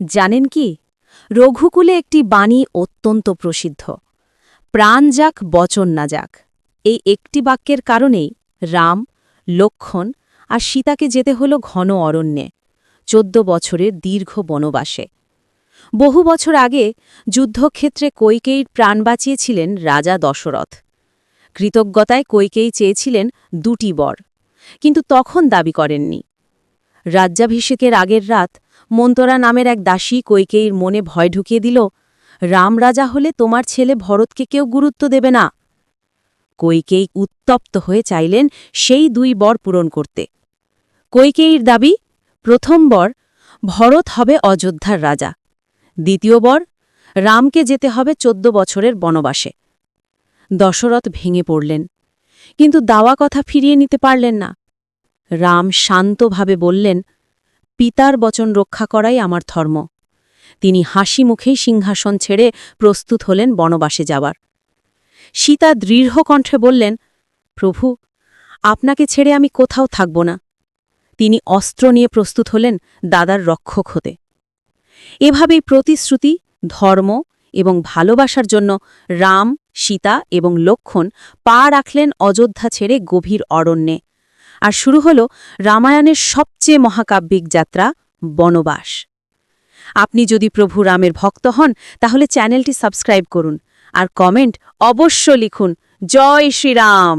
জানেন কি? রঘুকুলে একটি বাণী অত্যন্ত প্রসিদ্ধ। প্রাণ যাক, বচন না যাক। এই একটি বাক্যের কারণেই রাম, লক্ষণ আর সীতাকে যেতে হল ঘন অরণ্যে। চোদ্দ বছরের দীর্ঘ বনবাসে। বহু বছর আগে যুদ্ধক্ষেত্রে কৈকেয়ীর প্রাণ বাঁচিয়েছিলেন রাজা দশরথ। কৃতজ্ঞতায় কৈকেয়ী চেয়েছিলেন দুটি বর, কিন্তু তখন দাবি করেননি। রাজ্যাভিষেকের আগের রাত মন্তরা নামের এক দাসী কৈকেয়ীর মনে ভয় ঢুকিয়ে দিল, রাম রাজা হলে তোমার ছেলে ভরতকে কেউ গুরুত্ব দেবে না। কৈকেয়ী উত্তপ্ত হয়ে চাইলেন সেই দুই বর পূরণ করতে। কৈকেয়ীর দাবি, প্রথম বর ভরত হবে অযোধ্যার রাজা, দ্বিতীয় বর রামকে যেতে হবে চোদ্দ বছরের বনবাসে। দশরথ ভেঙে পড়লেন, কিন্তু দাওয়া কথা ফিরিয়ে নিতে পারলেন না। রাম শান্তভাবে বললেন, পিতার বচন রক্ষা করাই আমার ধর্ম। তিনি হাসি মুখেই সিংহাসন ছেড়ে প্রস্তুত হলেন বনবাসে যাবার সীতা দৃঢ় কণ্ঠে বললেন, প্রভু, আপনাকে ছেড়ে আমি কোথাও থাকব না। তিনি অস্ত্র নিয়ে প্রস্তুত হলেন দাদার রক্ষক হতে। এভাবেই প্রতিশ্রুতি, ধর্ম এবং ভালোবাসার জন্য রাম, সীতা এবং লক্ষণ পা রাখলেন অযোধ্যা ছেড়ে গভীর অরণ্যে। আর শুরু হল রামায়ণের সবচেয়ে মহাকাব্যিক যাত্রা, বনবাস। আপনি যদি প্রভু রামের ভক্ত হন, তাহলে চ্যানেলটি সাবস্ক্রাইব করুন আর কমেন্ট অবশ্য লিখুন, জয় শ্রীরাম।